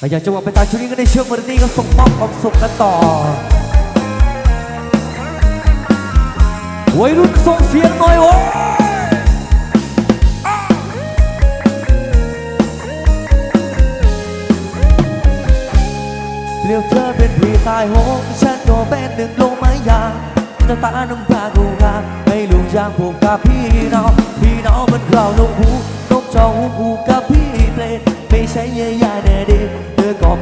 อยากจะบอกไปตามช่วงนี้ก็ได้ช่วงวันนี้ก็ส่งมอบความสุขกันต่อวัยรุ่นส่งเสียงหน่อยโว้ยเรียกเธอเป็นพี่ตายโหงฉันก็เป็นหนึ่งลงไม้ยางจะตาน้ำตากูงานให้ลุงยางผูกกับพี่น้องพี่น้องมันกล่าวลงหูนกจองหูกูกับพี่เปลดไม่ใช่เย่ยแน่เด็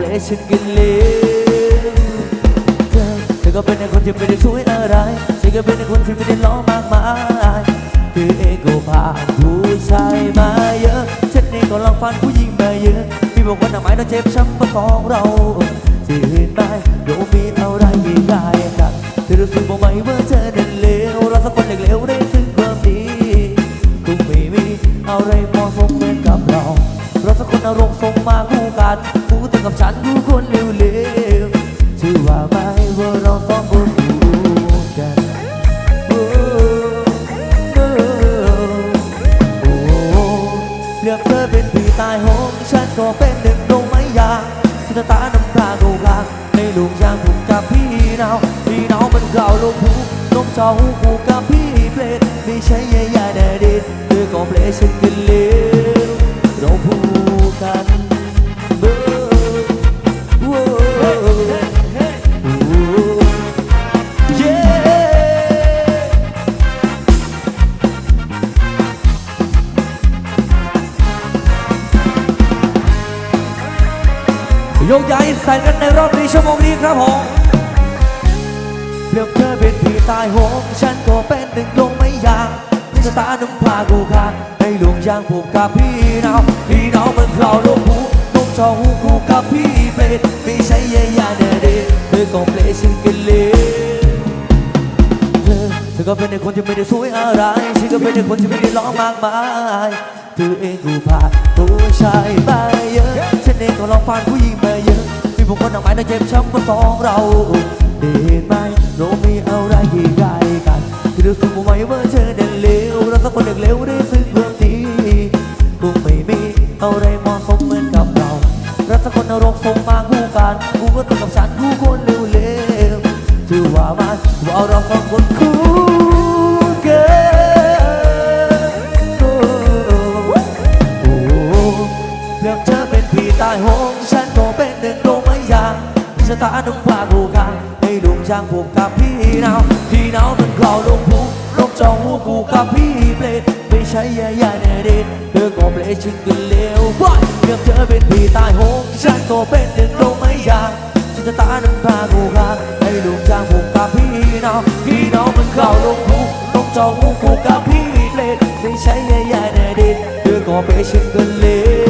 กเธอเปละฉันกินเลวเธอเธอก็เป็นคนที่ไม่ได้ช่วยอะไรฉันก็เป็นคนที่ไม่ได้ล้อมากมายเธอเองก็ผ่านผู้ชายมาเยอะฉันเองก็ลองฟันผู้หญิงมาเยอะมีบอกว่าทำไมต้องเจ็บช้ำเพราะของเราจะเห็นไหมเดี๋ยมี กับฉันคู่คนเลวๆชื่อว่าไหมว่าเราสองพูดกันโอ้โอ้โอ้เลือกเธอเป็นพี่ตายโหงฉันก็เป็นหนึ่งดงไม้ยางที่ตาน้ำตาโกกางในลูกยางผูกกับพี่นาวพี่น้องมันเก่าลูกหูนกเจ้าหูผูกกับพี่เปลดไม่ใช่ยายาแดดิดเธอก็เปลดฉันกันเลว ยกย้ายใส่กันในรอบนี้ชั่วโมงนี้ครับผมเปรียบเธอเป็นพี่ตายโหงฉันก็เป็นหนึ่งลงไม่ยางที่สตาน้ำพากูคางให้ลงยางผูกกับพี่น้องพี่น้องมันเราลงหูลงจอหูกูกับพี่เปรตไม่ใช่ยายาเดเดเธอก็เปรตฉันกันเลยเธอเธอก็เป็นคนที่ไม่ได้สวยอะไรฉันก็เป็นคนที่ไม่ได้ร้องมากมายเธอเองกูผ่านผู้ชายมาเยอะฉันเองก็ลองผ่านผู้หญิง คนทำไมต้องเจ็บช้ำเพราะสองเราได้เห็นไหมเรามีอะไรที่ใกล้กันที่รู้สึกว่าว่าเธอเดินเลวเราสักคนเด็กเลวได้ซึ่งเรื่องดีคงไม่มีอะไรเหมาะสมเหมือนกับเราเราสักคนนรกส่งมาคู่กันกูก็ต้องกับฉันคู่คนเลวๆชื่อว่ามันว่าเราสองคนคู่กัน ชะตาหนุ่มพากูกางให้ดวงช่างผูกกับพี่นาวพี่นาวมันกล่าวลงผูลงจองหูกูกับพี่เปลดไม่ใช่ยายาแน่เด็ดเธอก็เปลดชึงกันเลวว้ายเลือกเธอเป็นพี่ตายโหงฉันก็เป็นหนึ่งดวงไม้ยางฉันจะตาน้ำตากูกางให้ลูกจ้างผูกกับพี่น้องพี่น้องมันเข้าลงหูลงจองหูผูกับพี่เปลดไม่ใช่ยายาแน่เด็ดเธอก็ไปชิงกันเลว